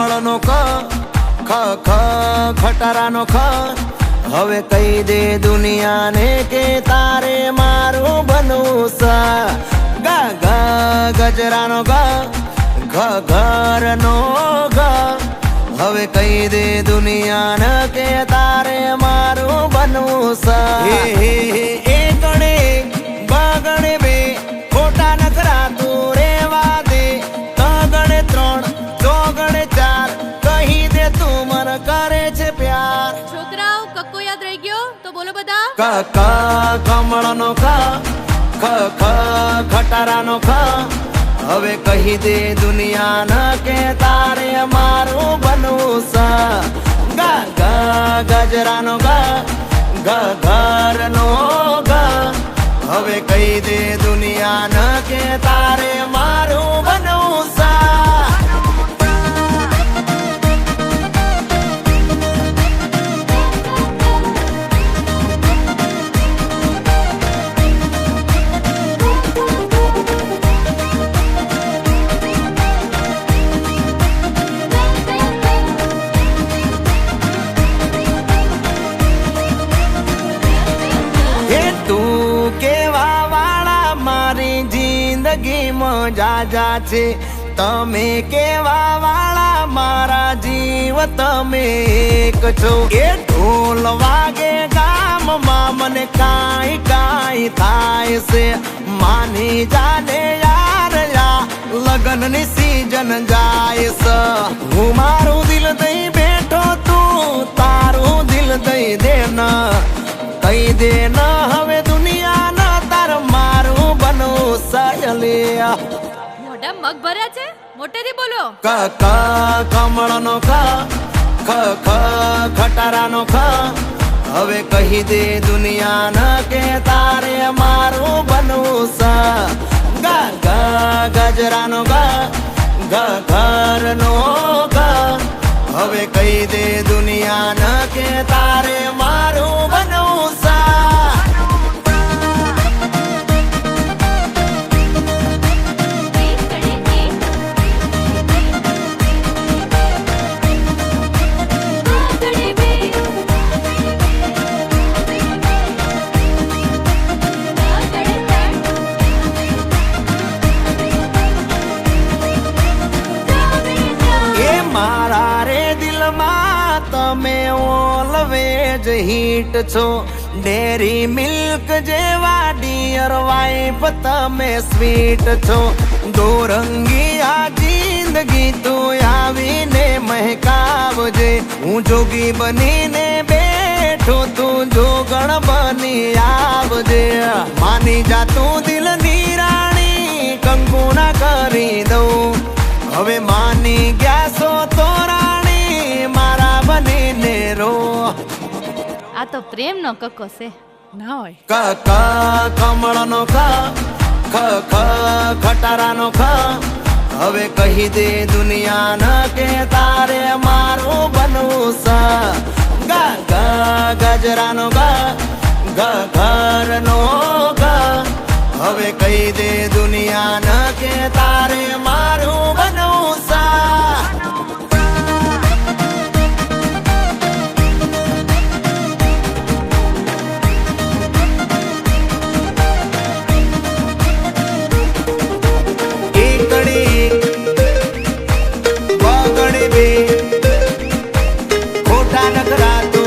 કમળનો ખ ખ, ખટારાનો ખ. હવે કહી દે દુનિયાને કે તારે મારું બનવું સા ગા ગા, ગજરાનો ગા, ઘ, ઘરનો ગા. હવે કહી દે દુનિયાને કે તારે મારું બનવું સા હે હે. ક ક કમળનો ક ખ ખ, ખટારાનો ખ. હવે કહી દે દુનિયાને કે તારે મારું બનવું સ. ગા, ગજરાનો ગા, ગ, ઘરનો ગ. હવે કહી દે દુનિયાને કે તારે મારું બનવું સા. જાજા છે. તમે કેવા વાળા મારા જીવ તમે એક છો. એ ઢોલ વાગે ગામમાં મને કાંઈ કાંઈ થાય છે. માની જાને યાર, યા લગનની સીઝન જાય છે. હું મારું દિલ દઈ બેઠો તું, તારું દિલ દઈ દેના. ના કહી મોઢા મગ ભર્યા છે? મોટેથી બોલો. ક ક કમળનો ખ ખ ખ ખટારાનો ખ. હવે કહી દે દુનિયા ન કે તારે મારું બનવું સ. ગા ગા ગજરાનો ગા ગ ઘરનો ગ. હવે કહી દે દુનિયા ન કે તમે ઓલવેજ હીટ છો. ડેરી મિલ્ક જેવા ડિયર વાઇફ તમે સ્વીટ છો. દોરંગી આ જિંદગી તું આવીને મહેકાવજે. હું જોગી બનીને બેઠો તું જોગણ બની આવજે. માની જા તું દિલ રાણી, કંકુના કરી દઉં. હવે માની ગયા આ તો પ્રેમનો કક્કો છે. ના હોય. ક ક કમળનો ક ખ ખ ખટારાનો ખ. હવે કહી દે દુનિયા ન કે તારે મારું બનવું સ ગા ગા ગજરાનો ગા ગ ઘરનો para